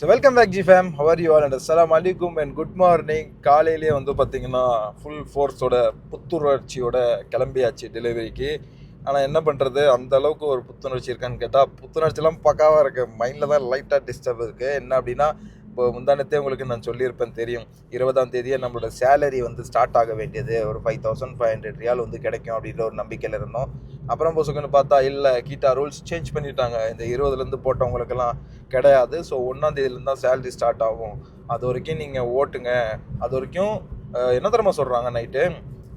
So welcome back G fam how are you all and அஸ்லாம் அலிகும் and good morning காலையிலேயே வந்து பார்த்தீங்கன்னா ஃபுல் ஃபோர்ஸோட புத்துணர்ச்சியோட கிளம்பியாச்சு டெலிவரிக்கு ஆனால் என்ன பண்ணுறது அந்த அளவுக்கு ஒரு புத்துணர்ச்சி இருக்கான்னு கேட்டால் புத்துணர்ச்சிலாம் பக்காவாக இருக்குது மைண்டில் தான் லைட்டாக டிஸ்டர்ப் இருக்குது என்ன அப்படின்னா இப்போ முந்தானத்தே உங்களுக்கு நான் சொல்லியிருப்பேன் தெரியும். இருபதாம் தேதியே நம்மளோட சேலரி வந்து ஸ்டார்ட் ஆக வேண்டியது. ஒரு ஃபைவ் தௌசண்ட் ஃபைவ் ஹண்ட்ரட் ரியால் வந்து கிடைக்கும் அப்படின்ற ஒரு நம்பிக்கையில் இருந்தோம். அப்புறம் பொசுக்குன்னு பார்த்தா இல்லை கீட்டா ரூல்ஸ் சேஞ்ச் பண்ணிட்டாங்க. இந்த இருபதுலேருந்து போட்டவங்களுக்கெல்லாம் கிடையாது. ஸோ ஒன்றாம் தேதியிலேருந்து தான் சேலரி ஸ்டார்ட் ஆகும். அது வரைக்கும் நீங்கள் ஓட்டுங்க. அது வரைக்கும் என்ன தரமா சொல்கிறாங்க நைட்டு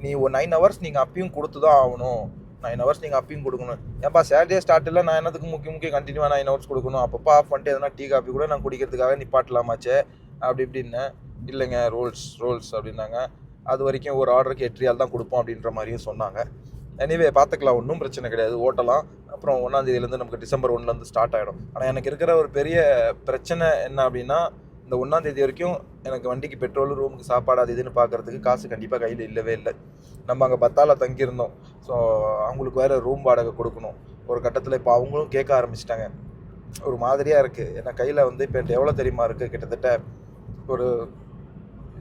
நீ ஒரு நைன் ஹவர்ஸ் நீங்கள் அப்பயும் கொடுத்து தான் ஆகணும். நைன் ஹவர்ஸ் நீங்கள் அப்பயும் கொடுக்கணும். ஏன்பா சேலரியே ஸ்டார்ட் இல்லை நான் என்னத்துக்கு முக்கிய முக்கிய கண்டினியூவாக நைன் ஹவர்ஸ் கொடுக்கணும்? அப்பப்போ ஆஃப் பண்ணிட்டு எதனா டீ காஃபி கூட நான் குடிக்கிறதுக்காக நிப்பாட்டலாமாச்சே? அப்படி இப்படின்னு. இல்லைங்க ரோல்ஸ் ரோல்ஸ் அப்படின்னாங்க. அது வரைக்கும் ஒரு ஆர்டருக்கு எட்ரியால் தான் கொடுப்போம் அப்படின்ற மாதிரியும் சொன்னாங்க. எனிவே பார்த்துக்கலாம் ஒன்றும் பிரச்சனை கிடையாது. ஓட்டலாம். அப்புறம் ஒன்றாந்தேதியிலேருந்து நமக்கு டிசம்பர் ஒன்றுலேருந்து ஸ்டார்ட் ஆகிடும் ஆனால் எனக்கு இருக்கிற ஒரு பெரிய பிரச்சனை என்ன அப்படின்னா இந்த ஒன்றாந்தேதி வரைக்கும் எனக்கு வண்டிக்கு பெட்ரோல் ரூமுக்கு சாப்பாடு அது இதுன்னு பார்க்கறதுக்கு காசு கண்டிப்பாக கையில் இல்லவே இல்லை. நம்ம அங்கே பத்தால தங்கியிருந்தோம். ஸோ அவங்களுக்கு வேறு ரூம் வாடகை கொடுக்கணும். ஒரு கட்டத்தில் இப்போ அவங்களும் கேட்க ஆரம்பிச்சிட்டாங்க. ஒரு மாதிரியாக இருக்குது ஏன்னா கையில் வந்து இப்போ என்கிட்ட எவ்வளோ தெரியுமா இருக்குது கிட்டத்தட்ட ஒரு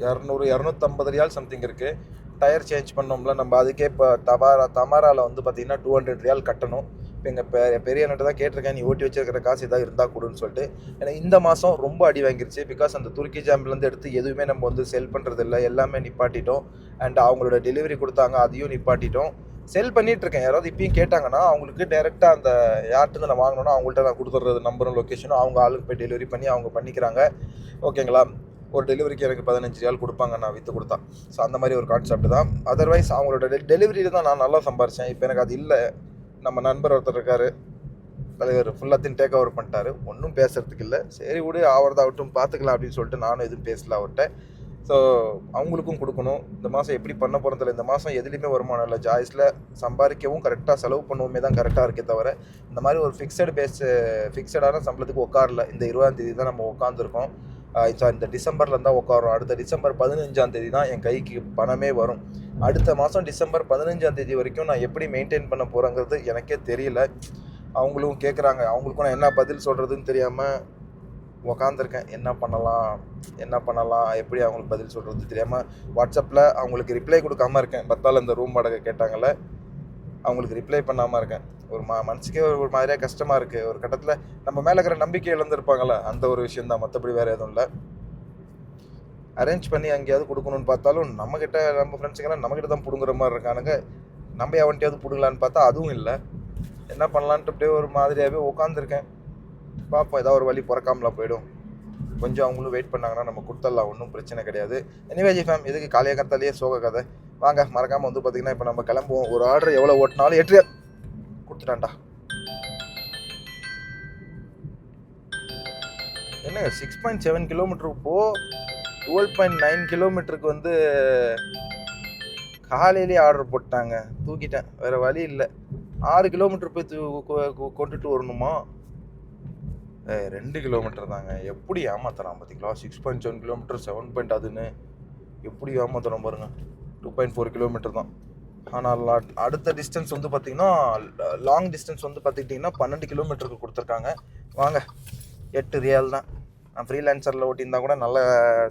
இரநூறு இரநூத்தம்பது ரியால் சம்திங் இருக்குது டயர் சேஞ்ச் பண்ணோம்ல நம்ம அதுக்கே இப்போ தமாரா தமாராவில் வந்து பார்த்தீங்கன்னா டூ ஹண்ட்ரட் ரியால் கட்டணும். இப்போ எங்கள் பெ பெரிய அண்ணன் தான் கேட்டிருக்கேன் நீ ஓட்டி வச்சிருக்கிற காசு ஏதாவது இருந்தால் கொடுன்னு சொல்லிட்டு. ஏன்னா இந்த மாதம் ரொம்ப அடி வாங்கிருச்சு. பிகாஸ் அந்த துருக்கி ஜாம்பிலேருந்து எடுத்து எதுவுமே நம்ம வந்து செல் பண்ணுறதில்ல எல்லாமே நிப்பாட்டிட்டோம். அண்ட் அவங்களோட டெலிவரி கொடுத்தாங்க அதையும் நிப்பாட்டிட்டோம். செல் பண்ணிட்டு இருக்கேன் யாராவது இப்பயும் கேட்டாங்கன்னா அவங்களுக்கு டைரெக்டாக அந்த யார்கிட்ட நான் வாங்கணும்னா அவங்கள்ட்ட நான் கொடுத்துட்றது நம்பரும் லொக்கேஷனும் அவங்க ஆளுக்கு போய் டெலிவரி பண்ணி அவங்க பண்ணிக்கிறாங்க. ஓகேங்களா ஒரு டெலிவரிக்கு எனக்கு பதினஞ்சு ரியால் கொடுப்பாங்க நான் விற்று கொடுத்தா. ஸோ அந்த மாதிரி ஒரு கான்செப்ட் தான். அதர்வைஸ் அவங்களோட டெ டெலிவரியில் தான் நான் நல்லா சம்பாரிச்சேன். இப்போ எனக்கு அது இல்லை. நம்ம நண்பர் ஒருத்தர் இருக்கார். தலைவர் ஃபுல்லாத்தையும் டேக் ஓவர் பண்ணிட்டாரு. ஒன்றும் பேசுறதுக்கு இல்லை. சரி விடு ஆவறதாகட்டும் பார்த்துக்கலாம் அப்படின்னு சொல்லிட்டு நானும் எதுவும் பேசல அவர்கிட்ட. ஸோ அவங்களுக்கும் கொடுக்கணும். இந்த மாதம் எப்படி பண்ண போகிறதில்ல இந்த மாதம் எதுலேயுமே வருமானம் இல்லை. ஜாய்ஸில் சம்பாதிக்கவும் கரெக்டாக செலவு பண்ணுவோமே தான் கரெக்டாக இருக்கே தவிர இந்த மாதிரி ஒரு ஃபிக்ஸடு பேஸ் ஃபிக்ஸடான சம்பளத்துக்கு உட்காரல. இந்த இருபதாம் தேதி தான் நம்ம உட்காந்துருக்கோம் சார் இந்த டிசம்பரில் தான் உட்காரோம் அடுத்த டிசம்பர் பதினஞ்சாம் தேதி தான் என் கைக்கு பணமே வரும். அடுத்த மாதம் டிசம்பர் பதினஞ்சாம் தேதி வரைக்கும் நான் எப்படி மெயின்டைன் பண்ண போகிறேங்கிறது எனக்கே தெரியல. அவங்களும் கேட்குறாங்க அவங்களுக்கும் நான் என்ன பதில் சொல்கிறதுன்னு தெரியாமல் உக்காந்துருக்கேன். என்ன பண்ணலாம்? என்ன பண்ணலாம்? எப்படி அவங்களுக்கு பதில் சொல்கிறது தெரியாமல் வாட்ஸ்அப்பில் அவங்களுக்கு ரிப்ளை கொடுக்காம இருக்கேன். பத்தால் இந்த ரூம் வாடகை கேட்டாங்கள்ல அவங்களுக்கு ரிப்ளை பண்ணாமல் இருக்கேன். ஒரு மா மனசுக்கே ஒரு ஒரு மாதிரியாக கஷ்டமாக இருக்குது ஒரு கட்டத்தில் நம்ம மேலே இருக்கிற நம்பிக்கை இழந்திருப்பாங்கள்ல அந்த ஒரு விஷயம் தான். மற்றபடி வேறு எதுவும் இல்லை. அரேஞ்ச் பண்ணி அங்கேயாவது கொடுக்கணும்னு பார்த்தாலும் நம்மக்கிட்ட நம்ம ஃப்ரெண்ட்ஸுங்கெல்லாம் நம்மக்கிட்ட தான் பிடுங்குற மாதிரி இருக்கானுங்க. நம்ம எவன்ட்டையாவது பிடுங்கலான்னு பார்த்தா அதுவும் இல்லை. என்ன பண்ணலான்ட்டு அப்படியே ஒரு மாதிரியாகவே உட்காந்துருக்கேன் பார்ப்போம் ஏதாவது ஒரு வழி பிறக்காமல போயிடும். கொஞ்சம் அவங்களும் வெயிட் பண்ணாங்கன்னா நம்ம கொடுத்துடலாம் ஒன்றும் பிரச்சனை கிடையாது. எனிவே ஜி ஃபேம் இதுக்கு காலைய கத்தாலேயே சோக கதை. வாங்க மறக்காமல் வந்து பார்த்தீங்கன்னா இப்போ நம்ம கிளம்புவோம். ஒரு ஆர்டர் எவ்வளோ ஓட்டினாலும் எட்டு கொடுத்துட்டான்டா. என்ன சிக்ஸ் பாயிண்ட் செவன் கிலோமீட்டருக்கு போ டுவெல் பாயிண்ட் நைன் கிலோமீட்டருக்கு வந்து காலையிலேயே ஆர்டர் போட்டாங்க. தூக்கிட்டேன். வேறு வழி இல்லை. ஆறு கிலோமீட்டர் போய் தூ- கொ- கொண்டுட்டு வரணுமா? ரெண்டு கிலோமீட்டர் தாங்க. எப்படி ஏமாத்துறான் பார்த்தீங்களா six point seven kilometre seven point அதுன்னு. எப்படி ஏமாத்துறோம் பாருங்க. டூ பாயிண்ட் ஃபோர் கிலோமீட்டர் தான். ஆனால் அடுத்த டிஸ்டன்ஸ் வந்து பார்த்தீங்கன்னா லாங் டிஸ்டன்ஸ் வந்து பார்த்துக்கிட்டிங்கன்னா பன்னெண்டு கிலோமீட்டருக்கு கொடுத்துருக்காங்க. வாங்க எட்டு ரியால் தான். நான் ஃப்ரீலான்சரில் ஓட்டியிருந்தா கூட நல்லா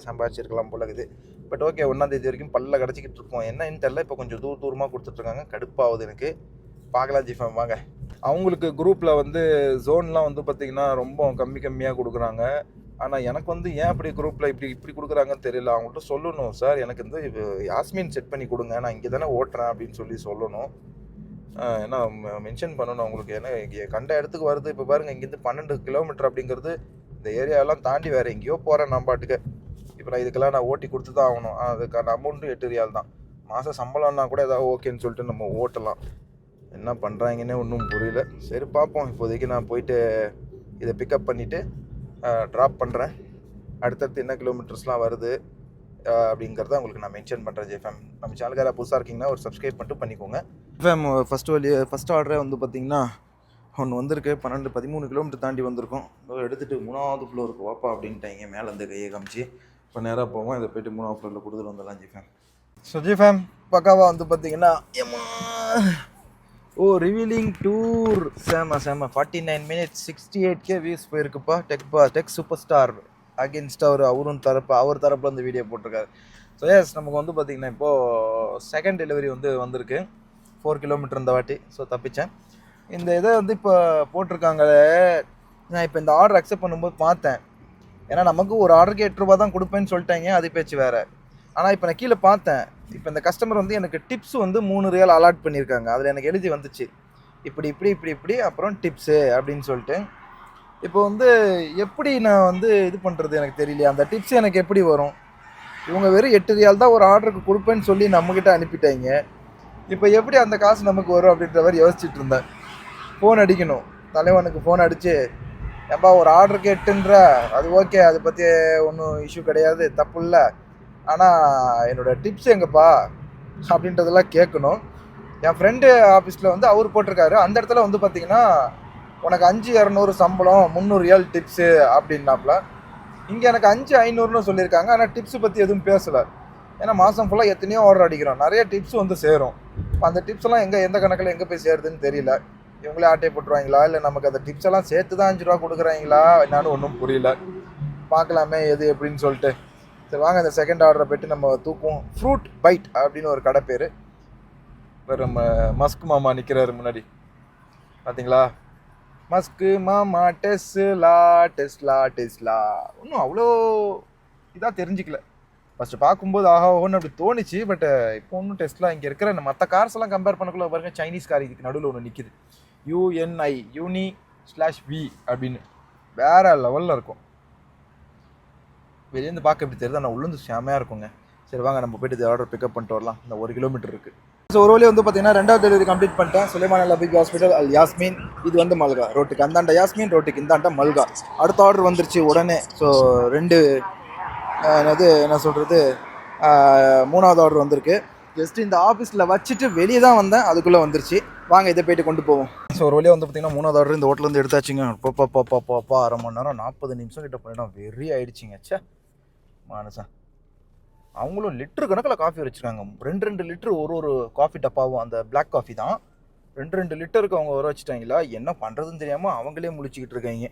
சம்பாதிச்சிருக்கலாம் போல இருக்குது. பட் ஓகே ஒன்றாந்தேதி வரைக்கும் பல்ல கிடச்சிக்கிட்டு இருக்கோம் என்னன்னு தெரில இப்போ கொஞ்சம் தூர தூரமாக கொடுத்துட்ருக்காங்க கடுப்பாகுது எனக்கு. பார்க்கலாம் ஜிஃபம் வாங்க. அவங்களுக்கு குரூப்பில் வந்து ஜோன்லாம் வந்து பார்த்திங்கன்னா ரொம்ப கம்மி கம்மியாக கொடுக்குறாங்க. ஆனால் எனக்கு வந்து ஏன் அப்படி குரூப்பில் இப்படி இப்படி கொடுக்குறாங்கன்னு தெரியல. அவங்கள்ட்ட சொல்லணும் சார் எனக்கு வந்து யாஸ்மின் செட் பண்ணி கொடுங்க. நான் இங்கே தானே ஓட்டுறேன் அப்படின்னு சொல்லி சொல்லணும். ஏன்னா மென்ஷன் பண்ணணும் அவங்களுக்கு. ஏன்னா இங்கே கண்ட இடத்துக்கு வருது இப்போ பாருங்கள் இங்கேருந்து பன்னெண்டு கிலோமீட்டர் அப்படிங்கிறது இந்த ஏரியாவெல்லாம் தாண்டி வேறு எங்கேயோ போகிறேன் நான் பாட்டுக்கு. இப்போ நான் இதுக்கெல்லாம் நான் ஓட்டி கொடுத்து தான் ஆகணும். அதுக்கான அமௌண்ட்டும் எட்டு ரியால் தான். மாதம் சம்பளம்னா கூட ஏதாவது ஓகேன்னு சொல்லிட்டு நம்ம ஓட்டலாம். என்ன பண்ணுறாங்கன்னே ஒன்றும் புரியல. சரி பார்ப்போம். இப்போதைக்கு நான் போயிட்டு இதை பிக்கப் பண்ணிவிட்டு ட்ராப் பண்ணுறேன் அடுத்தடுத்து என்ன கிலோமீட்டர்ஸ்லாம் வருது அப்படிங்கிறத உங்களுக்கு நான் மென்ஷன் பண்ணுறேன் ஜெஃபேம் நம்ம சேனலுக்கார புதுசாக இருக்கீங்கன்னா ஒரு சப்ஸ்கிரைப் மட்டும் பண்ணிக்கோங்க. ஜெஃபேம் ஃபஸ்ட் வழி ஃபஸ்ட் ஆர்டரே வந்து பார்த்தீங்கன்னா ஒன்று வந்திருக்கு. பன்னெண்டு பதிமூணு கிலோமீட்டர் தாண்டி வந்திருக்கோம். எடுத்துகிட்டு மூணாவது ஃப்ளோருக்கு வாப்பா அப்படின்ட்டாங்க. மேலே இருந்து கையை காமிச்சு இப்போ நேராக போவோம். இதை போயிட்டு மூணாவது ஃப்ளோரில் கொடுத்துட்டு வந்துடலாம் ஜிஃபேம் ஸோ ஜிஃபேம் பக்காவாக வந்து பார்த்தீங்கன்னா ஏம்மா ஓ ரிவீலிங் டூர் சேமா சேம. Forty nine minutes sixty eight K views போயிருக்குப்பா. Tech பா டெக் சூப்பர் ஸ்டார் அகேன்ஸ்ட் அவர் அவரும் தரப்பு அவர் தரப்பில் அந்த வீடியோ போட்டிருக்காரு. ஸோ எஸ் நமக்கு வந்து பார்த்திங்கன்னா இப்போது செகண்ட் டெலிவரி வந்து வந்திருக்கு. ஃபோர் கிலோமீட்டர் இந்த வாட்டி. ஸோ தப்பித்தேன் இந்த இதை வந்து இப்போ போட்டிருக்காங்களே. நான் இப்போ இந்த ஆர்டர் அக்செப்ட் பண்ணும்போது பார்த்தேன். ஏன்னா நமக்கு ஒரு ஆர்டருக்கு எட்டு ரூபா தான் கொடுப்பேன்னு சொல்லிட்டாங்க. அது பேச்சு வேறு. ஆனால் இப்போ நான் கீழே பார்த்தேன். இப்போ இந்த கஸ்டமர் வந்து எனக்கு டிப்ஸ் வந்து மூணு ரியல் அலாட் பண்ணியிருக்காங்க அதில் எனக்கு எழுதி வந்துச்சு. இப்படி இப்படி இப்படி இப்படி அப்புறம் டிப்ஸு அப்படின்னு சொல்லிட்டு. இப்போ வந்து எப்படி நான் வந்து இது பண்ணுறது எனக்கு தெரியல அந்த டிப்ஸ் எனக்கு எப்படி வரும்? இவங்க வெறும் எட்டு ரியால் தான் ஒரு ஆர்டருக்கு கொடுப்பேன்னு சொல்லி நம்மக்கிட்ட அனுப்பிட்டாங்க. இப்போ எப்படி அந்த காசு நமக்கு வரும் அப்படின்ற மாதிரி யோசிச்சுட்டு இருந்தேன். ஃபோன் அடிக்கணும். தலைவனுக்கு ஃபோன் அடித்து ஏன்பா ஒரு ஆர்டருக்கு எட்டுன்ற அது ஓகே அதை பற்றி ஒன்றும் இஷ்யூ கிடையாது. தப்பு இல்லை. ஆனால் என்னோடய டிப்ஸ் எங்கப்பா அப்படின்றதெல்லாம் கேட்கணும். என் ஃப்ரெண்டு ஆஃபீஸில் வந்து அவர் போட்டிருக்காரு. அந்த இடத்துல வந்து பார்த்தீங்கன்னா உனக்கு அஞ்சு இரநூறு சம்பளம் முந்நூறு ரியால் டிப்ஸு அப்படின்னாப்ல. இங்கே எனக்கு அஞ்சு ஐநூறுன்னு சொல்லியிருக்காங்க. ஆனால் டிப்ஸு பற்றி எதுவும் பேசலை. ஏன்னா மாதம் ஃபுல்லாக எத்தனையோ ஆர்டர் அடிக்கிறோம். நிறைய டிப்ஸ் வந்து சேரும். அந்த டிப்ஸ் எல்லாம் எங்கே எந்த கணக்கில் எங்கே போய் சேருதுன்னு தெரியல. இவங்களே ஆட்டை போட்டுருவாங்களா? இல்லை நமக்கு அந்த டிப்ஸ் எல்லாம் சேர்த்து தான் அஞ்சு ரூபா கொடுக்குறாங்களா? என்னன்னு ஒன்றும் புரியல. பார்க்கலாமே எது எப்படின்னு சொல்லிட்டு. சரி வாங்க இந்த செகண்ட் ஆர்டரை போயிட்டு நம்ம தூக்குவோம். ஃப்ரூட் பைட் அப்படின்னு ஒரு கடை பேர். இப்போ நம்ம மஸ்க் மாமா நிற்கிறாரு முன்னாடி. பார்த்தீங்களா மஸ்க்கு மாமா டெஸ்லா டெஸ்லா டெஸ்லா ஒன்றும் அவ்வளோ இதாக தெரிஞ்சிக்கல. ஃபஸ்ட்டு பார்க்கும்போது ஆஹா ஒன்று அப்படி தோணுச்சு பட் இப்போ ஒன்றும் டெஸ்ட்லாம் இங்கே இருக்கிற மற்ற கார்ஸ் எல்லாம் கம்பேர் பண்ணக்குள்ள பாருங்க சைனீஸ் கார் இதுக்கு நடுவில் ஒன்று நிற்கிது யூஎன்ஐ யூனி ஸ்லாஷ் வி அப்படின்னு. வேற லெவலில் இருக்கும். வெளியேருந்து பார்க்க எப்படி தெரியுது? ஆனால் உள்ளேந்து செமையாக இருக்குங்க. சரி வாங்க நம்ம போயிட்டு ஆர்டர் பிக்கப் பண்ணிட்டு வரலாம். இந்த ஒரு கிலோமீட்டர் இருக்குது ஸோ ஒரு வழி வந்து பார்த்தீங்கன்னா ரெண்டாவது டெலிவரி கம்ப்ளீட் பண்ணிட்டேன். சுலைமான் லபிக் ஹாஸ்பிட்டல் அல் யாஸ்மின். இது வந்து மல்கா ரோட்டுக்கு. அந்தாண்ட யாஸ்மின் ரோட்டுக்கு இந்தாண்ட மல்கா. அடுத்த ஆர்டர் வந்துருச்சு உடனே. ஸோ ரெண்டு என்னது என்ன சொல்கிறது மூணாவது ஆர்டர் வந்திருக்கு. ஜஸ்ட் இந்த ஆஃபீஸில் வச்சுட்டு வெளியே தான் வந்தேன். அதுக்குள்ளே வந்துருச்சு. வாங்க இதை போயிட்டு கொண்டு போவோம். ஸோ ஒரு வழியாக வந்து பார்த்தீங்கன்னா மூணாவது ஆர்டர் இந்த ஹோட்டலேருந்து எடுத்தாச்சுங்க. பாப்பா பாப்பா பாப்பா அரை மணி நேரம் நாற்பது நிமிஷம் கிட்ட பண்ணிட்டோம் வெறி ஆயிடுச்சிங்க. சே மானசா? அவங்களும் லிட்டரு கணக்கில் காஃபி வச்சுருக்காங்க. ரெண்டு ரெண்டு லிட்டரு ஒரு ஒரு காஃபி டப்பாவும் அந்த பிளாக் காஃபி தான். ரெண்டு ரெண்டு லிட்டருக்கு அவங்க வர வச்சுட்டாங்களா? என்ன பண்ணுறதுன்னு தெரியாமல் அவங்களே முழிச்சிக்கிட்டு இருக்காங்க.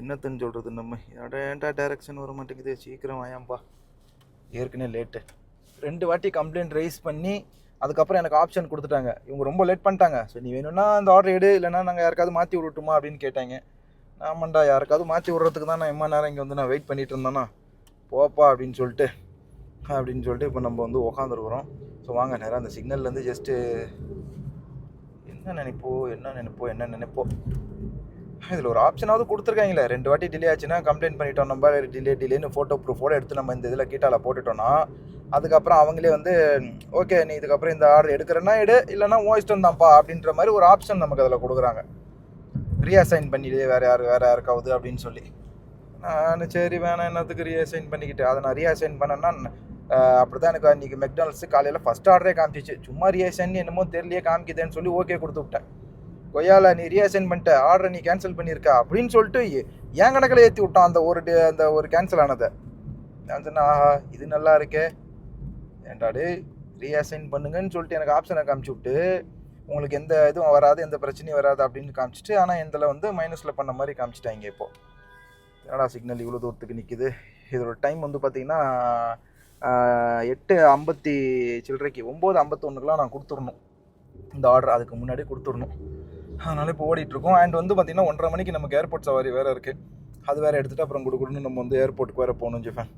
என்னத்துன்னு சொல்கிறது நம்ம? ஏன்டா டேரக்ஷன் வர மாட்டேங்குது. சீக்கிரம் வாயாம்பா. ஏற்கனவே லேட்டு ரெண்டு வாட்டி கம்ப்ளைண்ட் ரைஸ் பண்ணி அதுக்கப்புறம் எனக்கு ஆப்ஷன் கொடுத்துட்டாங்க. இவங்க ரொம்ப லேட் பண்ணிட்டாங்க. ஸோ நீ வேணும்னா அந்த ஆர்டர் எடு. இல்லைன்னா நாங்கள் யாருக்காவது மாற்றி விடட்டுமா அப்படின்னு கேட்டாங்க. ஆமாண்டா யாருக்காவது மாற்றி விட்றதுக்கு தான் நான் எம்மா நேரம் இங்கே வந்து நான் வெயிட் பண்ணிட்டு இருந்தேன்னா போப்பா அப்படின்னு சொல்லிட்டு அப்படின்னு சொல்லிட்டு இப்போ நம்ம வந்து உக்காந்துருக்குறோம். ஸோ வாங்க நேரம் அந்த சிக்னல்லேருந்து ஜஸ்ட்டு என்ன நினைப்போ என்ன நினைப்போ என்ன நினைப்போ. இதில் ஒரு ஆப்ஷனாவது கொடுத்துருக்காங்களே. ரெண்டு வாட்டி டிலே ஆச்சுன்னா கம்ப்ளைண்ட் பண்ணிட்டோம். நம்ம டிலே டிலேன்னு ஃபோட்டோ ப்ரூஃபோட எடுத்து நம்ம இந்த இதில் கீட்டால போட்டுட்டோன்னா அதுக்கப்புறம் அவங்களே வந்து ஓகே நீ இதுக்கப்புறம் இந்த ஆர்டர் எடுக்கிறேன்னா எடு. இல்லைன்னா ஓ இஷ்டம் தான்ப்பா. அப்படின்ற மாதிரி ஒரு ஆப்ஷன் நமக்கு அதில் கொடுக்குறாங்க. ரீஅசைன் பண்ணிடு வேறு யார் வேறு யாருக்காவது அப்படின்னு சொல்லி. நான் சரி வேணாம் என்னத்துக்கு ரீஅசைன் பண்ணிக்கிட்டு அதை நான் ரீஅசைன் பண்ணேன்னா அப்படி தான் எனக்கு அன்றைக்கி மெக்டானல்ஸு காலையில் ஃபஸ்ட் ஆர்டரே காமிச்சிச்சு. சும்மா ரீஅசைன் என்னமோ தெரியலையே காமிக்குதேன்னு சொல்லி ஓகே கொடுத்து விட்டேன். கொய்யால நீ ரீஅசைன் பண்ணிட்ட ஆர்டரை நீ கேன்சல் பண்ணியிருக்கா அப்படின்னு சொல்லிட்டு ஏன் என் கணக்கில் ஏற்றி விட்டான் அந்த ஒரு டே அந்த ஒரு கேன்சல் ஆனதை. நான் சொன்னேன் ஆஹா இது நல்லா இருக்கே. ஏண்டாடு ரீஅசைன் பண்ணுங்கன்னு சொல்லிட்டு எனக்கு ஆப்ஷனை காமிச்சு விட்டு உங்களுக்கு எந்த இதுவும் வராது எந்த பிரச்சனையும் வராது அப்படின்னு காமிச்சிட்டு ஆனால் இதில் வந்து மைனஸில் பண்ண மாதிரி காமிச்சிட்டாங்க இப்போ. என்னடா சிக்னல் இவ்வளோ தூரத்துக்கு நிற்கிது இதோட டைம் வந்து பார்த்தீங்கன்னா எட்டு ஐம்பத்தி சில்லறைக்கு ஒம்பது ஐம்பத்தொன்றுக்கெலாம் நான் கொடுத்துடணும். இந்த ஆர்டர் அதுக்கு முன்னாடி கொடுத்துடணும். அதனால இப்போ ஓடிட்டுருக்கோம். அண்ட் வந்து பார்த்தீங்கன்னா ஒன்றரை மணிக்கு நமக்கு ஏர்போர்ட் சவாரி வேறு இருக்குது அது வேறு எடுத்துகிட்டு அப்புறம் கொடுக்கணும்னு நம்ம வந்து ஏர்போர்ட்டுக்கு வேறு போகணும் ஜிஃபேன்.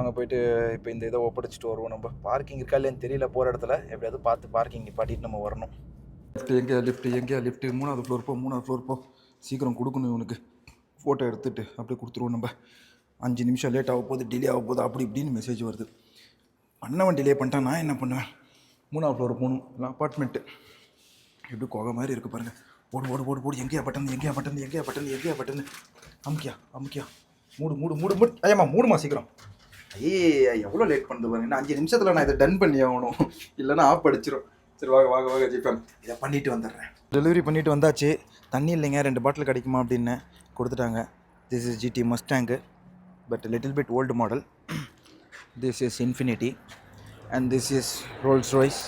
அங்கே போயிட்டு இப்போ இந்த இதை ஒப்படைச்சிட்டு வருவோம் நம்ம. பார்க்கிங் இருக்கா இல்லைன்னு தெரியல போகிற இடத்துல. எப்படியாவது பார்த்து பார்க்கிங் நிப்பாட்டிட்டு நம்ம வரணும். லிஃப்ட் எங்கேயா லிஃப்ட் எங்கேயா லிஃப்ட் மூணாவது ஃப்ளோர் போ மூணாவது ஃப்ளோர் போ. சீக்கிரம் கொடுக்கணும் இவனுக்கு. ஃபோட்டோ எடுத்துகிட்டு அப்படியே கொடுத்துருவோம் நம்ம. அஞ்சு நிமிஷம் லேட் ஆக போகுது டிலே ஆக போகுது அப்படி இப்படின்னு மெசேஜ் வருது. பண்ணவன் டிலே பண்ணிட்டான் நான் என்ன பண்ணுவேன்? மூணாவது ஃப்ளோர் போகணும் இல்லை அப்பார்ட்மெண்ட்டு எப்படி கோக மாதிரி இருக்குது பாருங்கள் ஓடு ஓடு ஓடு ஓடு எங்கேயா பட்டன் எங்கேயா பட்டன் எங்கேயா பட்டன் எங்கேயா பட்டன் அமுக்கியா அமுக்கியா. மூடு மூடு மூடு மூடு. ஐயாம்மா மூடுமா சீக்கிரம். ஐயே எவ்வளோ லேட் பண்ணுது பாருங்க. அஞ்சு நிமிஷத்தில் நான் இதை டன் பண்ணி ஆகணும். இல்லைன்னா ஆப் அடிச்சிடும் சரி வாங்க வாங்க வாங்க ஜிபேன் இதை பண்ணிட்டு வந்துடுறேன். டெலிவரி பண்ணிட்டு வந்தாச்சு. தண்ணி இல்லைங்க ரெண்டு பாட்டில் கிடைக்குமா அப்படின்னு. கொடுத்துட்டாங்க. This is GT Mustang but little bit old model this is Infiniti and this is Rolls Royce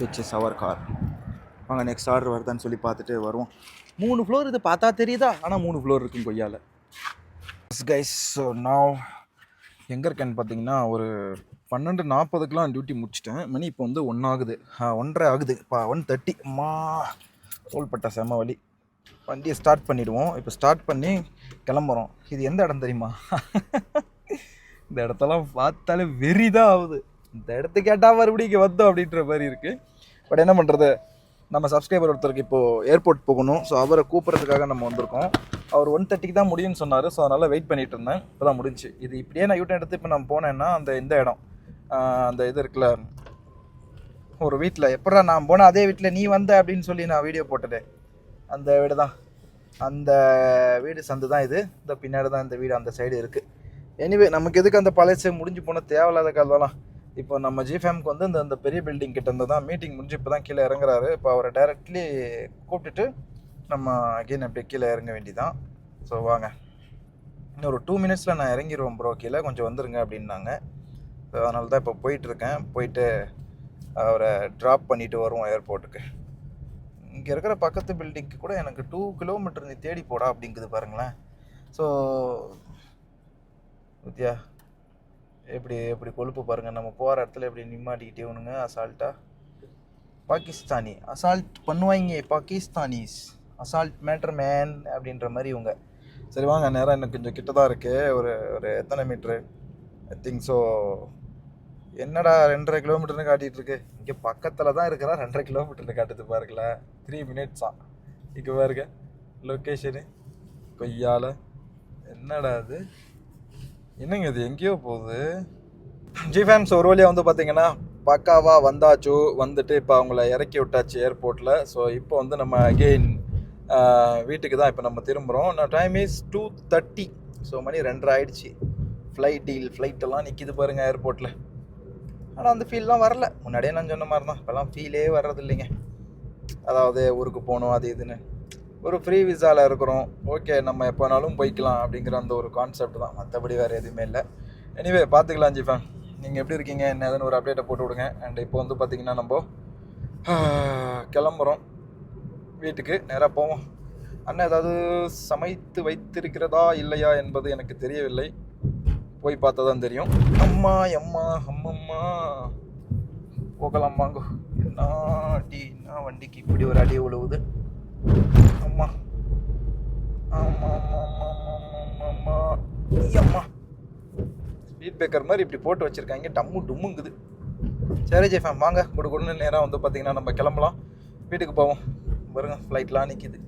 which is our car வாங்க நெக்ஸ்ட் ஆர்டர் வருதான்னு சொல்லி பார்த்துட்டு வருவோம். மூணு ஃப்ளோர் இது பார்த்தா தெரியுதா? ஆனால் மூணு ஃப்ளோர் இருக்கும் கொய்யால கைஸ் ஸோ நான் எங்கே இருக்கேன்னு பார்த்தீங்கன்னா ஒரு பன்னெண்டு நாற்பதுக்கெலாம் டியூட்டி முடிச்சிட்டேன். மணி இப்போ வந்து ஒன்று ஆகுது ஒன்றரை ஆகுது. இப்போ ஒன் தேர்ட்டி அம்மா தோள்பட்ட செம வலி. வண்டியை ஸ்டார்ட் பண்ணிடுவோம். இப்போ ஸ்டார்ட் பண்ணி கிளம்புறோம். இது எந்த இடம் தெரியுமா? இந்த இடத்தெல்லாம் பார்த்தாலே வெறிதான் ஆகுது. இந்த இடத்த கேட்டால் மறுபடியும் இங்கே வந்தோம் அப்படின்ற மாதிரி இருக்குது பட் என்ன பண்ணுறது நம்ம சப்ஸ்கிரைபர் ஒருத்தருக்கு இப்போது ஏர்போர்ட் போகணும். ஸோ அவரை கூப்பிட்றதுக்காக நம்ம வந்திருக்கோம். அவர் ஒன் தேர்ட்டிக்கு தான் முடியும்னு சொன்னார். ஸோ அதனால் வெயிட் பண்ணிகிட்டு இருந்தேன். இப்போ தான் முடிஞ்சு. இது இப்படியே நான் யூட்டன் எடுத்து இப்போ நான் போனேன்னா அந்த இந்த இடம். அந்த இது இருக்குல்ல. ஒரு வீட்டில் எப்படா நான் போனேன்? அதே வீட்டில் நீ வந்த அப்படின்னு சொல்லி நான் வீடியோ போட்டது. அந்த வீடு தான். அந்த வீடு சந்து தான் இது. இந்த பின்னாடி தான் இந்த வீடு அந்த சைடு இருக்குது எனிவே நமக்கு எதுக்கு அந்த பழசு முடிஞ்சு போன தேவையில்லாத கதெல்லாம் இப்போ நம்ம ஜிஃபேம்க்கு வந்து இந்த இந்த பெரிய பில்டிங் கிட்ட இருந்து தான் மீட்டிங் முடிஞ்சு இப்போ தான் கீழே இறங்குறாரு. இப்போ அவரை டைரக்ட்லி கூப்பிட்டுட்டு நம்ம அகெயின் அப்படியே கீழே இறங்க வேண்டிதான். ஸோ வாங்க. இன்னும் ஒரு டூ மினிட்ஸில் நான் இறங்கிடுவேன் ப்ரோ கீழே. கொஞ்சம் வந்துருங்க அப்படின்னாங்க. ஸோ அதனால தான் இப்போ போயிட்டுருக்கேன் போயிட்டு அவரை ட்ராப் பண்ணிட்டு வருவோம் ஏர்போர்ட்டுக்கு இங்கே இருக்கிற பக்கத்து பில்டிங்க்கு கூட எனக்கு டூ கிலோமீட்டர் நீ தேடி போடா அப்படிங்குது பாருங்களேன். ஸோ வித்யா எப்படி எப்படி கொழுப்பு பாருங்கள் நம்ம போகிற இடத்துல எப்படி நிம்மாட்டிக்கிட்டே ஒன்றுங்க அசால்ட்டாக பாகிஸ்தானி. அசால்ட் பண்ணுவாங்க பாகிஸ்தானிஸ். அசால்ட் மேட்டர் மேன் அப்படின்ற மாதிரி இவங்க. சரி வாங்க நேரம் எனக்கு கொஞ்சம் கிட்ட தான் இருக்குது ஒரு ஒரு எத்தனை மீட்ரு ஐ திங்க் ஸோ என்னடா ரெண்டரை கிலோமீட்டர்னு காட்டிகிட்டு இருக்கு இங்கே பக்கத்தில் தான் இருக்கிறா ரெண்டரை கிலோமீட்டர்னு காட்டுது பாருங்களேன் த்ரீ மினிட்ஸா இங்கே பாருங்க லொக்கேஷனு கொய்யால. என்னடா அது என்னங்க இது? எங்கேயோ போகுது. ஜி ஃபேம்ஸ் ஒரு வழியாக வந்து பார்த்தீங்கன்னா பக்காவாக வந்தாச்சு வந்துட்டு இப்போ அவங்கள இறக்கி விட்டாச்சு ஏர்போர்ட்டில் ஸோ இப்போ வந்து நம்ம அகெயின் வீட்டுக்கு தான் இப்போ நம்ம திரும்புகிறோம் நான் time is two thirty so மணி ரெண்டரை ஆயிடுச்சு. ஃப்ளைட் டீல் ஃப்ளைட்டெல்லாம் நிற்கிது பாருங்கள் ஏர்போர்ட்டில் ஆனால் அந்த ஃபீல்லாம் வரல. முன்னாடியே நான் சொன்ன மாதிரி தான் இப்போல்லாம் ஃபீலே வர்றது இல்லைங்க அதாவது ஊருக்கு போகணும் அது இதுன்னு. ஒரு ஃப்ரீ விசாவில் இருக்கிறோம். ஓகே நம்ம எப்போனாலும் போய்க்கலாம் அப்படிங்கிற அந்த ஒரு கான்செப்ட் தான். மற்றபடி வேறு எதுவுமே இல்லை. எனிவே பார்த்துக்கலாம் ஜிஃபேன் நீங்கள் எப்படி இருக்கீங்க? என்ன ஏதுன்னு ஒரு அப்டேட்டை போட்டு விடுங்க. அண்ட் இப்போ வந்து பார்த்தீங்கன்னா நம்ம கிளம்புறோம். வீட்டுக்கு நேராக போவோம். அண்ணன் ஏதாவது சமைத்து வைத்திருக்கிறதா இல்லையா என்பது எனக்கு தெரியவில்லை. போய் பார்த்தா தான் தெரியும். அம்மா அம்மா அம்மம்மா. போகலாம் வாங்க. என்ன அடி என்ன வண்டிக்கு இப்படி ஒரு அடி உழுவுது? அம்மா. ஆமாம் அம்மா. ஸ்பீட் பிரேக்கர் மாதிரி இப்படி போட்டு வச்சுருக்காங்க. டம்மு டும்முங்குது. சரி ஜெய்ஃபேம் வாங்க. குடு குடுன்னு நேராக வந்து பார்த்தீங்கன்னா நம்ம கிளம்பலாம். வீட்டுக்கு போவோம். பாருங்க ஃப்ளைட்லாம் நிற்கிது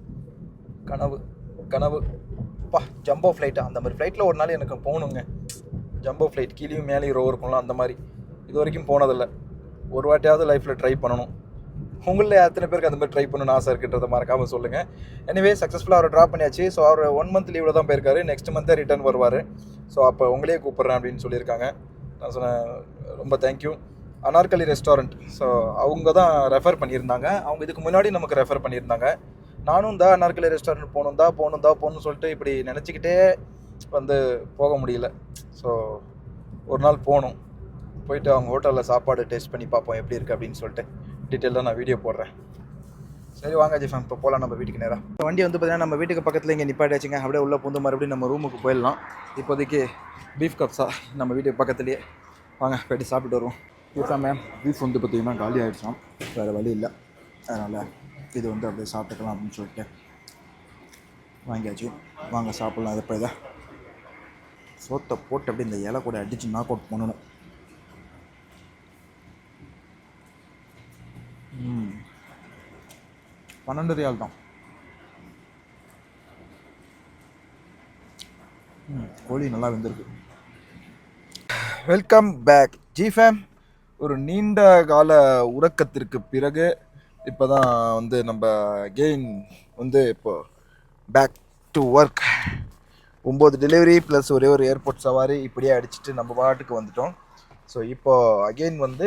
கனவு கனவு. பா ஜம்போ ஃப்ளைட்டு அந்த மாதிரி ஃப்ளைட்டில் ஒரு நாள் எனக்கு போகணுங்க. ஜம்போ ஃப்ளைட் கீழேயும் மேலேயும் ரோ இருக்கும்ல அந்த மாதிரி. இது வரைக்கும் போனதில்லை. ஒரு வாட்டியாவது லைஃப்பில் ட்ரை பண்ணணும். உங்களில் எத்தனை பேருக்கு அந்த மாதிரி ட்ரை பண்ணணும்னு ஆசை இருக்குன்றதை மறக்காமல் சொல்லுங்கள் எனிவே சக்ஸஸ்ஃபுல்லாக அவரை ட்ராப் பண்ணியாச்சு. ஸோ அவர் ஒன் மந்த் லீவில் தான் போயிருக்காரு. நெக்ஸ்ட் மந்த்தே ரிட்டர்ன் வருவார். ஸோ அப்போ உங்களையே கூப்பிட்றேன் அப்படின்னு சொல்லியிருக்காங்க. நான் சொன்னேன் ரொம்ப தேங்க்யூ அனார்கலி ரெஸ்டாரண்ட் ஸோ அவங்க தான் ரெஃபர் பண்ணியிருந்தாங்க. அவங்க இதுக்கு முன்னாடி நமக்கு ரெஃபர் பண்ணியிருந்தாங்க. நானும் தான் அனார்கலி ரெஸ்டாரண்ட் போகணும் தான் போகணும் தான் போகணும்னு சொல்லிட்டு இப்படி நினச்சிக்கிட்டே வந்து போக முடியல. ஸோ ஒரு நாள் போகணும். போயிட்டு அவங்க ஹோட்டலில் சாப்பாடு டேஸ்ட் பண்ணி பார்ப்போம் எப்படி இருக்குது அப்படின்னு சொல்லிட்டு டீட்டெயிலாக நான் வீடியோ போடுறேன். சரி வாங்க ஜிஃபம் இப்போ போகலாம் நம்ம வீட்டுக்கு நேராக இப்போ வண்டி வந்து பார்த்தீங்கன்னா நம்ம வீட்டுக்கு பக்கத்தில் இங்கே நிப்பாட்டியாச்சுங்க. அப்படியே உள்ளே பூந்து மறுபடியும் நம்ம ரூமுக்கு போயிடலாம். இப்போதைக்கு பீஃப் கப்ஸா நம்ம வீட்டுக்கு பக்கத்துலேயே. வாங்க போயிட்டு சாப்பிட்டு வருவோம். இப்போ மேம் பீஃப் வந்து பார்த்திங்கன்னா காலி ஆகிடுச்சோம் வேறு வழி இல்லை. அதனால் இது வந்து அப்படியே சாப்பிட்டுக்கலாம் அப்படின்னு சொல்லிட்டு வாங்கியாச்சு. வாங்க சாப்பிட்லாம். அது இப்போ இதை சோத்தை போட்டு அப்படியே இந்த இலை கூட அடித்து நாக் அவுட் பண்ணணும். பன்னெண்டு ரியால் தான். ம் கோழி நல்லா வெந்திருக்கு. வெல்கம் பேக் ஜி ஃபேம் ஒரு நீண்ட கால உறக்கத்திற்கு பிறகு இப்போ தான் வந்து நம்ம கெயின் வந்து இப்போ பேக் டு ஒர்க் ஒம்பது டெலிவரி ப்ளஸ் ஒரே ஒரு ஏர்போர்ட் சவாரி இப்படியே அடிச்சுட்டு நம்ம பாட்டுக்கு வந்துட்டோம். ஸோ இப்போ அகெயின் வந்து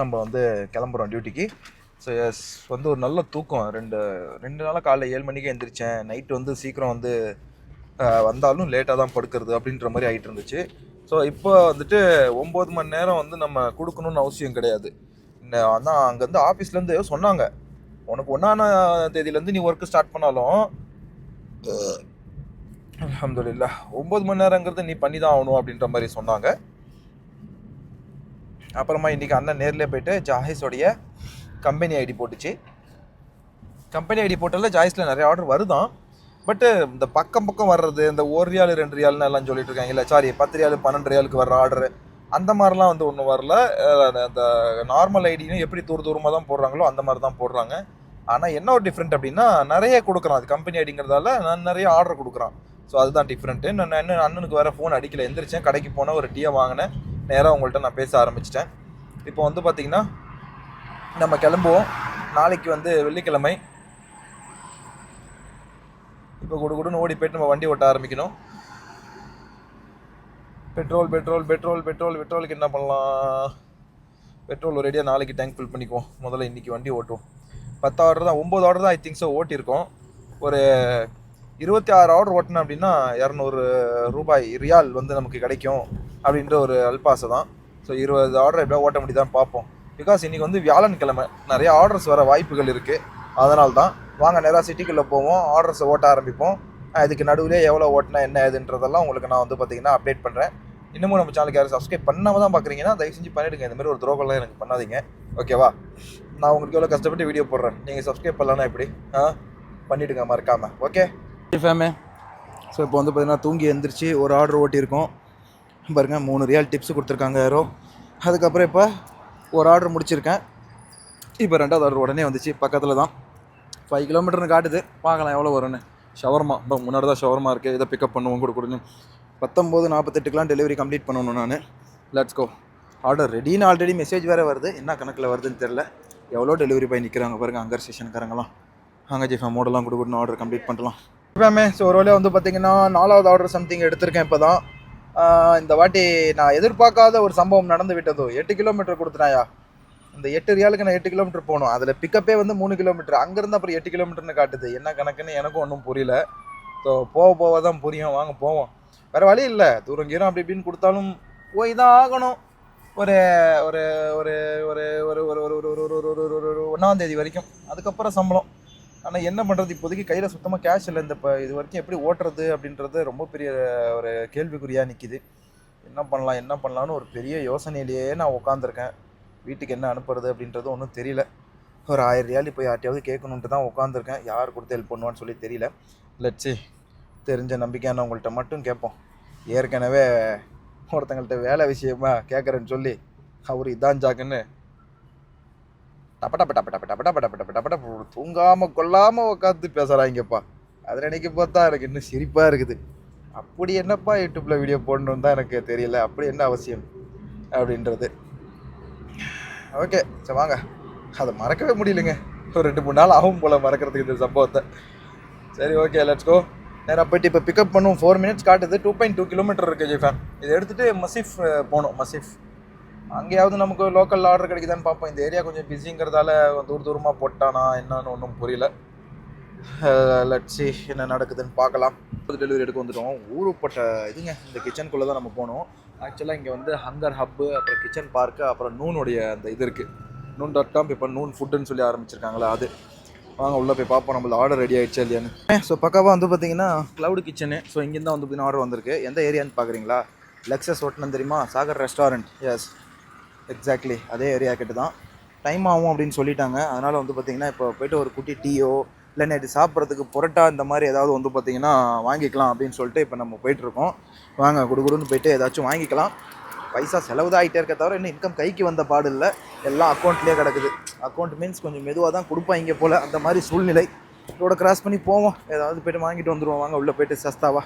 நம்ம வந்து கிளம்புறோம் டியூட்டிக்கு ஸோ எஸ் வந்து ஒரு நல்ல தூக்கம். ரெண்டு ரெண்டு நாளாக காலைல ஏழு மணிக்கு எழுந்திரிச்சேன் நைட்டு வந்து சீக்கிரம் வந்து வந்தாலும் லேட்டாக தான் படுக்கிறது அப்படின்ற மாதிரி ஆகிட்டு இருந்துச்சு. ஸோ இப்போ வந்துட்டு ஒம்பது மணி நேரம் வந்து நம்ம கொடுக்கணும்னு அவசியம் கிடையாது. ஆனால் அங்கேருந்து ஆஃபீஸ்லேருந்து சொன்னாங்க. உனக்கு ஒன்றான தேதியிலேருந்து நீ ஒர்க்கு ஸ்டார்ட் பண்ணாலும் அலமதுல்லா ஒம்பது மணி நேரங்கிறது நீ பண்ணி தான் ஆகணும் அப்படின்ற மாதிரி சொன்னாங்க. அப்புறமா இன்றைக்கி அண்ணன் நேர்லேயே போயிட்டு ஜாஹிஸோடைய கம்பெனி ஐடி போட்டுச்சு. கம்பெனி ஐடி போட்டால ஜாய்ஸில் நிறைய ஆர்டர் வருதான். பட்டு இந்த பக்கம் பக்கம் வர்றது இந்த ஒரு ரியால் ரெண்டு ரியால்னு எல்லாம் சொல்லிட்டு இருக்காங்க. இல்லை சாரி பத்து ரியால் பன்னெண்டு ரியாலுக்கு வர்ற ஆர்டரு அந்த மாதிரிலாம் வந்து ஒன்றும் வரல. அந்த நார்மல் ஐடியும் எப்படி தூர தூரமாக தான் போடுறாங்களோ அந்த மாதிரி தான் போடுறாங்க. ஆனால் என்ன ஒரு டிஃப்ரெண்ட் அப்படின்னா நிறைய கொடுக்குறான். அது கம்பெனி ஐடிங்கிறதால நான் நிறைய ஆர்டர் கொடுக்குறான். ஸோ அதுதான் டிஃப்ரெண்ட்டு நான் என்ன அண்ணனுக்கு வேறு ஃபோன் அடிக்கல. எந்திரிச்சேன் கடைக்கு போனேன் ஒரு டீயை வாங்கினேன். நேராக உங்கள்கிட்ட நான் பேச ஆரம்பிச்சிட்டேன். இப்போ வந்து பார்த்திங்கன்னா நம்ம கிளம்புவோம். நாளைக்கு வந்து வெள்ளிக்கிழமை. இப்போ குடு குடுன்னு ஓடி போயிட்டு நம்ம வண்டி ஓட்ட ஆரம்பிக்கணும். பெட்ரோல் பெட்ரோல் பெட்ரோல் பெட்ரோல் பெட்ரோலுக்கு என்ன பண்ணலாம்? பெட்ரோல் ஒரேடியாக நாளைக்கு டேங்க் ஃபில் பண்ணிக்குவோம். முதல்ல இன்றைக்கி வண்டி ஓட்டுவோம். பத்து ஆர்டர் தான் ஒம்பது ஆர்டர் தான் ஐ திங்க் ஸோ ஓட்டியிருக்கோம். ஒரு இருபத்தி ஆறு ஆர்டர் ஓட்டினேன் அப்படின்னா இரநூறு ரூபாய் ரியால் வந்து நமக்கு கிடைக்கும் அப்படின்ற ஒரு அல்பாசை தான் ஸோ இருபது ஆர்டர் எப்படியா ஓட்ட முடியுதான்னு பார்ப்போம். பிகாஸ் இன்றைக்கி வந்து வியாழன்கிழமை நிறைய ஆர்டர்ஸ் வர வாய்ப்புகள் இருக்குது அதனால தான் வாங்க நேராக சிட்டிக்குள்ளே போவோம் ஆர்டர்ஸை ஓட்ட ஆரம்பிப்போம். அதுக்கு இதுக்கு நடுவில் எவ்வளோ ஓட்டினா என்ன ஏதுன்றதெல்லாம் உங்களுக்கு நான் வந்து பார்த்தீங்கன்னா அப்டேட் பண்ணுறேன் இன்னமும் நம்ம சேனலுக்கு யாரும் சப்ஸ்கிரைப் பண்ணாம தான் பார்க்குறீங்கன்னா தயவு செஞ்சு பண்ணிவிடுங்க இந்த மாதிரி ஒரு துரோகம்லாம் எனக்கு பண்ணாதீங்க. ஓகேவா நான் உங்களுக்கு எவ்வளோ கஷ்டப்பட்டு வீடியோ போடுறேன். நீங்கள் சப்ஸ்கிரைப் பண்ணலன்னா எப்படி? ஆ? பண்ணிவிடுங்க மறக்காமல் ஓகே ஃபேமே ஸோ இப்போ வந்து பார்த்தீங்கன்னா தூங்கி எழுந்திரிச்சு ஒரு ஆர்டர் ஓட்டியிருக்கோம். பாருங்கள் மூணு ரியால் டிப்ஸ் கொடுத்துருக்காங்க யாரோ. அதுக்கப்புறம் இப்போ ஒரு ஆர்டர் முடிச்சிருக்கேன். இப்போ ரெண்டாவது ஆர்டர் உடனே வந்துச்சு பக்கத்தில் தான் ஃபைவ் கிலோமீட்டர்னு காட்டுது. பார்க்கலாம் எவ்வளோ வரும்னு. ஷவர்மா. இப்போ முன்னாடி தான் ஷவர்மா இருக்குது இதை பிக்கப் பண்ணுவோம் கூட கொடுன்னு. பத்தொம்போது நாற்பத்தெட்டுக்கெலாம் டெலிவரி கம்ப்ளீட் பண்ணணும் நான். லெட்ஸ் கோ ஆர்டர் ரெடின்னு ஆல்ரெடி மெசேஜ் வேறு வருது. என்ன கணக்கில் வருதுன்னு தெரில எவ்வளோ டெலிவரி பாய் நிற்கிறாங்க பாருங்க அங்கர் ஸ்டேஷன்காரங்களாம் அங்கே ஜிஃபா மோடெல்லாம் கொடுக்கணும் ஆர்டர் கம்ப்ளீட் பண்ணலாம் எப்பவுமே ஸோ ஒரு வழியாக வந்து பார்த்தீங்கன்னா நாலாவது ஆர்டர் சம்திங் எடுத்திருக்கேன் இப்போ தான் இந்த வாட்டி நான் எதிர்பார்க்காத ஒரு சம்பவம் நடந்து விட்டதோ எட்டு கிலோமீட்டர் கொடுத்துட்டாயா இந்த எட்டு ரியாலுக்கு நான் எட்டு கிலோமீட்டர் போகணும் அதில் பிக்கப்பே வந்து மூணு கிலோமீட்டர் அங்கேருந்து அப்புறம் எட்டு கிலோமீட்டர்னு காட்டுது என்ன கணக்குன்னு எனக்கும் ஒன்றும் புரியல ஸோ போக போக தான் புரியும் வாங்க போவோம் வேறு வழி இல்லை தூரம் கீரம் அப்படி இப்படின்னு கொடுத்தாலும் போய் தான் ஆகணும் ஒரு ஒரு ஒரு ஒரு ஒரு ஒரு ஒரு ஒரு ஒரு ஒரு ஒரு ஒரு ஒரு ஒன்றாம் தேதி வரைக்கும் அதுக்கப்புறம் சம்பளம் ஆனால் என்ன பண்ணுறது இப்போதைக்கு கையில் சுத்தமாக கேஷ் இல்லை. இந்த இப்போ இது வரைக்கும் எப்படி ஓட்டுறது அப்படின்றது ரொம்ப பெரிய ஒரு கேள்விக்குறியாக நிற்கிது என்ன பண்ணலாம் என்ன பண்ணலான்னு ஒரு பெரிய யோசனையிலேயே நான் உட்காந்துருக்கேன் வீட்டுக்கு என்ன அனுப்புறது அப்படின்றது ஒன்றும் தெரியல. ஒரு ஆயிரம் ரியாலி போய் யார்ட்டையாவது கேட்கணுன்ட்டு தான் உட்காந்துருக்கேன் யார் கொடுத்து ஹெல்ப் பண்ணுவான்னு சொல்லி தெரியல. லட்சி தெரிஞ்ச நம்பிக்கையானவங்கள்ட்ட மட்டும் கேட்போம். ஏற்கனவே ஒருத்தங்கள்ட்ட வேலை விஷயமா கேட்குறேன்னு சொல்லி அவர் இதான் ஜாக்குன்னு டப்ப டப்ப டப்ப டப்ப டப்ப டப்ப டப்ப டப்ப டப்ப தூங்காமல் கொல்லாமல் உட்காந்து பேசுகிறாங்கப்பா அதில் நினைக்க பார்த்தா எனக்கு இன்னும் சிரிப்பாக இருக்குது அப்படி என்னப்பா யூடியூப்பில் வீடியோ போடணுன்னு தான் எனக்கு தெரியல அப்படி என்ன அவசியம் அப்படின்றது ஓகே சரி வாங்க அதை மறக்கவே முடியலைங்க ஒரு ரெண்டு மூணு நாள் ஆகும் போல் மறக்கிறதுக்கு இந்த சம்பவத்தை சரி ஓகே லெட்ஸ் கோ நேராக போயிட்டு இப்போ பிக்கப் பண்ணுவோம் ஃபோர் மினிட்ஸ் காட்டுது டூ பாயிண்ட் டூ கிலோமீட்டர் இருக்குது ஜெய்ஃபேன் இதை எடுத்துகிட்டு மசிஃப் போனோம் போகணும் மசிஃப் அங்கேயாவது நமக்கு லோக்கல் ஆர்டர் கிடைக்குதான்னு பார்ப்போம். இந்த ஏரியா கொஞ்சம் பிஸிங்கிறதால தூர தூரமாக போட்டானா என்னன்னு ஒன்றும் புரியல. லட்சி என்ன நடக்குதுன்னு பார்க்கலாம். டெலிவரி எடுக்க வந்துட்டோம். ஊருப்பட்ட இதுங்க இந்த கிச்சனுக்குள்ளே தான் நம்ம போனோம். ஆக்சுவலாக இங்கே வந்து ஹங்கர் ஹப்பு அப்புறம் கிச்சன் பார்க்கு அப்புறம் நூனுடைய அந்த இது இருக்குது நூன் டாட் காம் இப்போ நூன் ஃபுட்டுன்னு சொல்லி ஆரம்பிச்சிருக்காங்களா அது. வாங்க உள்ளே போய் பார்ப்போம். நம்மளுக்கு ஆர்டர் ரெடி ஆகிடுச்சா இல்லையான்னு. Eh, ஸோ பக்காவாக வந்து பார்த்தீங்கன்னா க்ளவுட் கிச்சனு ஸோ இங்கேருந்து தான் வந்து பார்த்தீங்கன்னா ஆர்டர் வந்திருக்கு. எந்த ஏரியான்னு பார்க்குறீங்களா லெக்ஸஸ் ஓட்டணும் தெரியுமா? சாகர் ரெஸ்டாரண்ட் எஸ் எக்ஸாக்ட்லி அதே ஏரியா கிட்ட தான். டைம் ஆகும் அப்படின்னு சொல்லிட்டாங்க. அதனால் வந்து பார்த்தீங்கன்னா இப்போ போயிட்டு ஒரு குட்டி டீயோ இல்லை நேற்று சாப்பிட்றதுக்கு புரோட்டா இந்த மாதிரி ஏதாவது வந்து பார்த்தீங்கன்னா வாங்கிக்கலாம் அப்படின்னு சொல்லிட்டு இப்போ நம்ம போயிட்டுருக்கோம் வாங்க குடுகுடுன்னு போயிட்டு ஏதாச்சும் வாங்கிக்கலாம். பைசா செலவு தான் ஆகிட்டே இருக்க தவிர இன்னும் இன்கம் கைக்கு வந்த பாடு இல்லை. எல்லாம் அக்கௌண்ட்லேயே கிடக்குது. அக்கௌண்ட் மீன்ஸ் கொஞ்சம் மெதுவாக தான் கொடுப்பாங்க போல். அந்த மாதிரி சூழ்நிலை. இதோட கிராஸ் பண்ணி போவோம். ஏதாவது போய்ட்டு வாங்கிட்டு வந்துடுவோம் வாங்க உள்ளே போயிட்டு சஸ்தாவா.